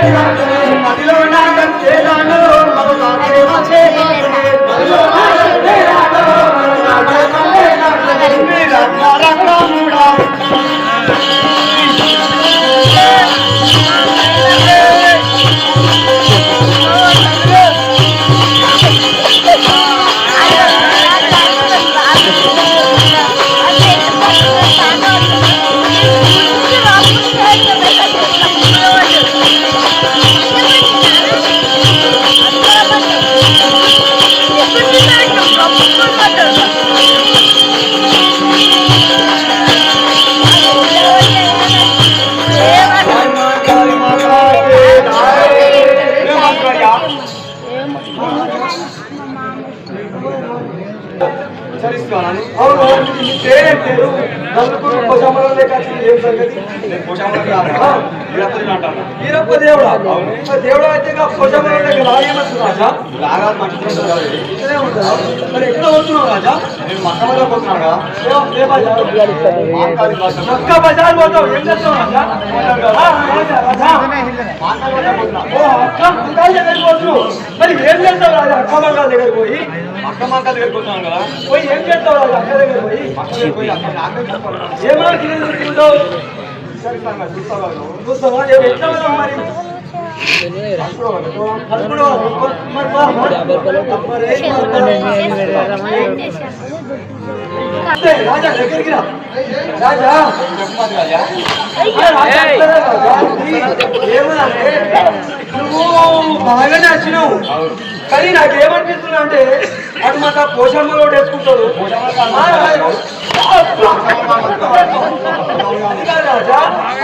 Thank you. 네, 보장을 하라. Veerappa దేవుడా దేవుడా అయితే స్వచ్ఛమైన రాజేమవుతుంది రాజా రాగా మంచి మరి ఎక్కడ వస్తున్నావు రాజా నేను మక్కమలో పోతున్నాను కదా బజార్? మక్క బజార్ పోతావు ఏం చేస్తావు రాజా దగ్గరికి పోతున్నావు. మరి ఏం చేస్తావు రాజా అక్క మంకాళి దగ్గరికి పోయి అక్క మంగళ దగ్గరికి పోతున్నాను కదా పోయి ఏం చేస్తావు రాజా అక్క దగ్గరికి పోయి అక్క నువ్వు? రాజా దగ్గరికి రా రాజా ఏమనంటే నువ్వు బాగానే వచ్చినావు కానీ నాకేమనిపిస్తున్నా అంటే అటు మాట పోషమ్మలో వేసుకుంటాడు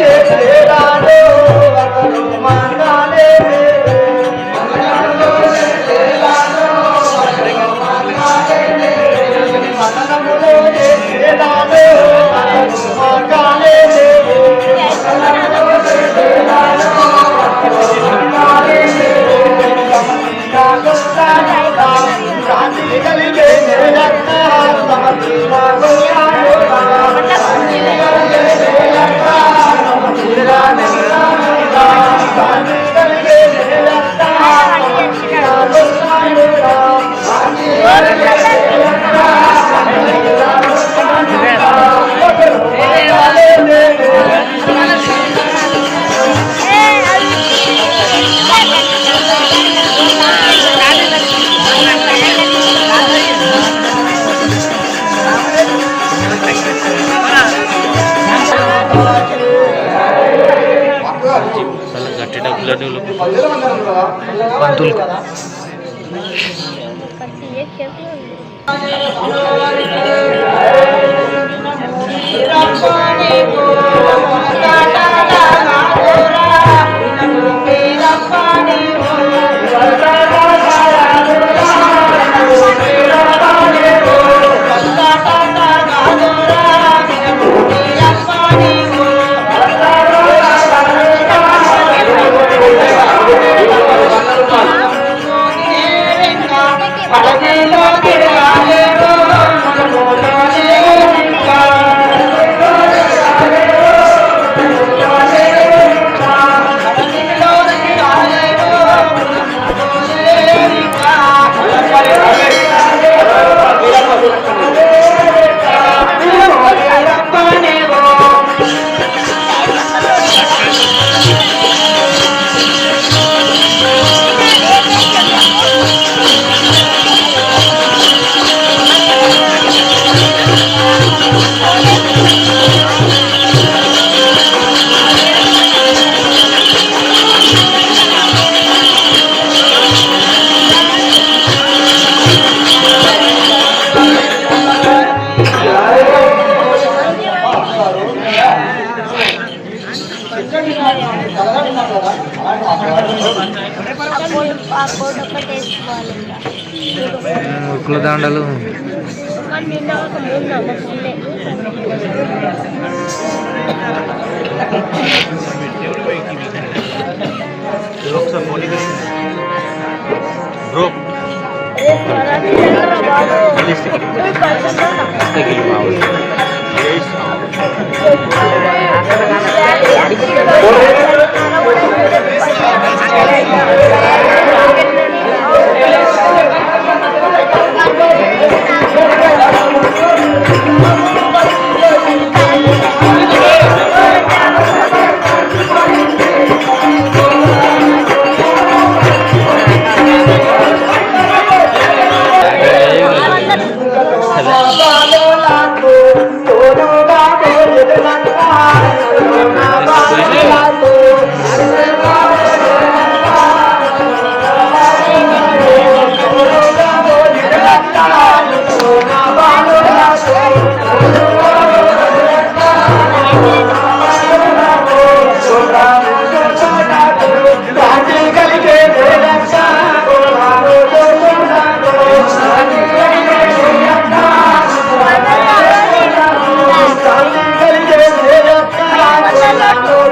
చేసే katiye kevran. దండలు.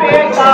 ಬೇಕಾ